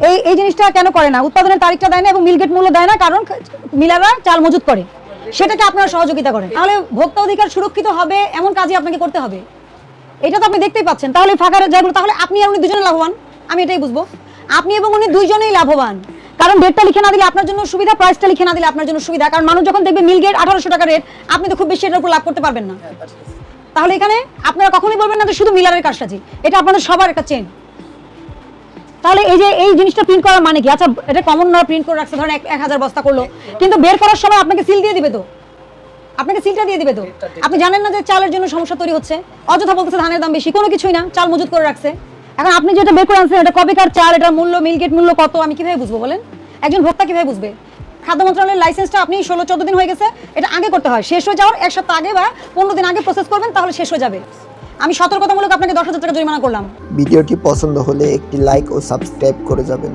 এই এই জিনিসটা কেন করে না? উৎপাদনের তারিখটা দেয় না এবং মিলগেট মূল্য দেয় না, কারণ মিলাররা চাল মজুত করে। সেটাকে আপনারা সহযোগিতা করেন। তাহলে ভোক্তা অধিকার সুরক্ষিত হবে, এমন কাজই আপনাকে করতে হবে। এটা তো আপনি দেখতেই পাচ্ছেন। তাহলে ফাঁকার জায়গাগুলো তাহলে আপনি আর উনি দুজনে লাভবান? আমি এটাই বুঝব। আপনি এবং উনি দুইজনেই লাভবান। কারণ ডেটটা লিখে না দিলে আপনার জন্য সুবিধা প্রাইসটা লিখে না দিলে আপনার জন্য সুবিধা। কারণ মানুষ যখন দেখবে মিল গেট আঠারোশো টাকা রেট আপনি তো খুব বেশি এটার উপর লাভ করতে পারবেন না। তাহলে এখানে আপনারা কখনোই বলবেন না যে শুধু মিলারের কাজটাজি এটা আপনাদের সবার একটা চেন তাহলে এই যে এই জিনিসটা প্রিন্ট করার মানে কি? আচ্ছা এটা কমন না প্রিন্ট করে রাখছে? ধরেন এক হাজার বস্তা করল। কিন্তু বের করার সময় আপনাকে সিল দিয়ে দিবে তো? আপনাকে সিলটা দিয়ে দিবে তো? আপনি জানেন না যে চালের জন্য সমস্যা তৈরি হচ্ছে? অযথা বলতেছে ধানের দাম বেশি, কোনো কিছুই না, চাল মজুত করে রাখছে। এখন আপনি যেটা বের করে আনছেন, এটা কবেকার চাল, এটার মূল্য মিলগেট মূল্য কত? আমি কীভাবে বুঝব বলেন? একজন ভোক্তা কীভাবে বুঝবে? খাদ্য মন্ত্রণালয়ের লাইসেন্সটা আপনি ষোলো, চোদ্দ দিন হয়ে গেছে, এটা আগে করতে হয়। শেষ হয়ে যাওয়ার এক সপ্তাহ আগে বা পনেরো দিন আগে প্রসেস করবেন, তাহলে শেষ হয়ে যাবে। আমি সতর্কতামূলক আপনাকে দশ হাজার টাকা জরিমানা করলাম। ভিডিওটি পছন্দ হলে একটি লাইক ও সাবস্ক্রাইব করে যাবেন।